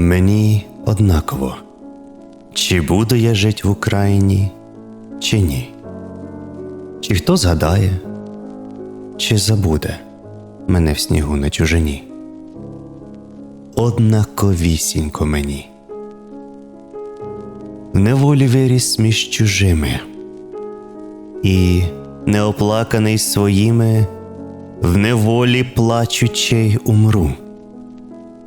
Мені однаково, чи буду я жить в Україні, чи ні. Чи хто згадає, чи забуде мене в снігу на чужині. Однаковісінько мені. В неволі виріс між чужими, і неоплаканий своїми, в неволі плачучи умру,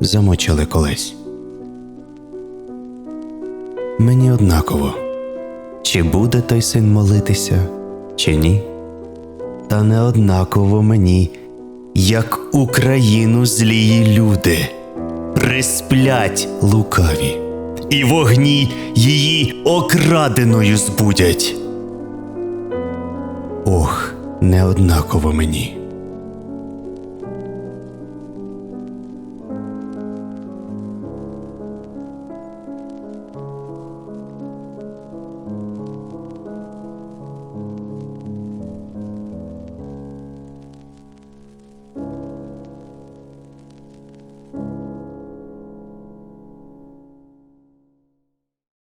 замочили колись. Мені однаково, чи буде той син молитися, чи ні. Та не однаково мені, як Україну злії люди присплять лукаві, і вогні її окраденою збудять. Ох, неоднаково мені.